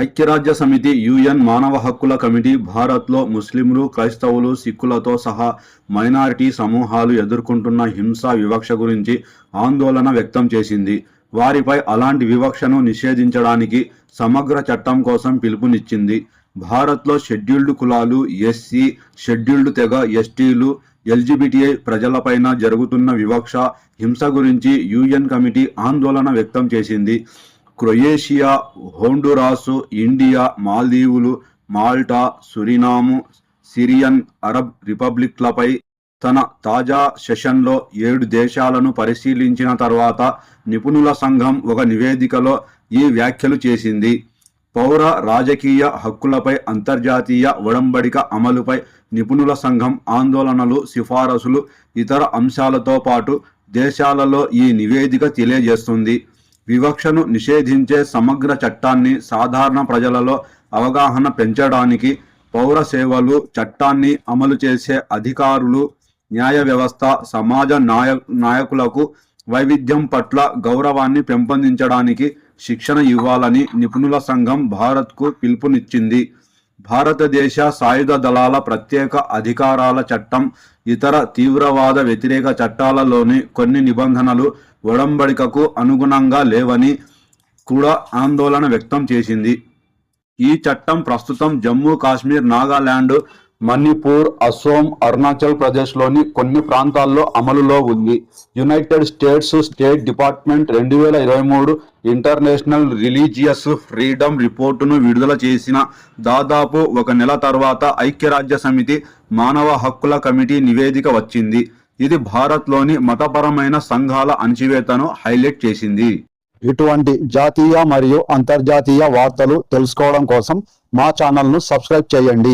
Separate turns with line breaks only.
ఐక్యరాజ్య సమితి యుఎన్ మానవ హక్కుల కమిటీ భారత్లో ముస్లింలు క్రైస్తవులు సిక్కులతో సహా మైనారిటీ సమూహాలు ఎదుర్కొంటున్న హింస వివక్ష గురించి ఆందోళన వ్యక్తం చేసింది. వారిపై అలాంటి వివక్షను నిషేధించడానికి సమగ్ర చట్టం కోసం పిలుపునిచ్చింది. భారత్లో షెడ్యూల్డ్ కులాలు ఎస్సీ షెడ్యూల్డ్ తెగ ఎస్టీలు ఎల్జిబిటిఐ ప్రజలపైన జరుగుతున్న వివక్ష హింస గురించి యుఎన్ కమిటీ ఆందోళన వ్యక్తం చేసింది. క్రొయేషియా హోండురాసు ఇండియా మాల్దీవులు మాల్టా సురినాము సిరియన్ అరబ్ రిపబ్లిక్లపై తన తాజా సెషన్లో ఏడు దేశాలను పరిశీలించిన తర్వాత నిపుణుల సంఘం ఒక నివేదికలో ఈ వ్యాఖ్యలు చేసింది. పౌర రాజకీయ హక్కులపై అంతర్జాతీయ ఒడంబడిక అమలుపై నిపుణుల సంఘం ఆందోళనలు సిఫారసులు ఇతర అంశాలతో పాటు దేశాలలో ఈ నివేదిక తెలియజేస్తుంది. వివక్షను నిషేధించే సమగ్ర చట్టాన్ని సాధారణ ప్రజలలో అవగాహన పెంచడానికి పౌర సేవలు చట్టాన్ని అమలు చేసే అధికారులు న్యాయ వ్యవస్థ సమాజ నాయ నాయకులకు వైవిధ్యం పట్ల గౌరవాన్ని పెంపొందించడానికి శిక్షణ ఇవ్వాలని నిపుణుల సంఘం భారత్కు పిలుపునిచ్చింది. భారతదేశ సాయుధ దళాల ప్రత్యేక అధికారాల చట్టం ఇతర తీవ్రవాద వ్యతిరేక చట్టాలలోని కొన్ని నిబంధనలు ఒడంబడికకు అనుగుణంగా లేవని కూడా ఆందోళన వ్యక్తం చేసింది. ఈ చట్టం ప్రస్తుతం జమ్మూ కాశ్మీర్ నాగాలాండ్ మణిపూర్ అసోం అరుణాచల్ ప్రదేశ్లోని కొన్ని ప్రాంతాల్లో అమలులో ఉంది. యునైటెడ్ స్టేట్స్ స్టేట్ డిపార్ట్మెంట్ రెండు వేల ఇరవై మూడు ఇంటర్నేషనల్ రిలీజియస్ ఫ్రీడమ్ రిపోర్టును విడుదల చేసిన దాదాపు ఒక నెల తర్వాత ఐక్యరాజ్య సమితి మానవ హక్కుల కమిటీ నివేదిక వచ్చింది. ఇది భారత్లోని మతపరమైన సంఘాల అణచివేతను హైలైట్ చేసింది.
ఇటువంటి జాతీయ మరియు అంతర్జాతీయ వార్తలు తెలుసుకోవడం కోసం మా ఛానల్ను సబ్స్క్రైబ్ చేయండి.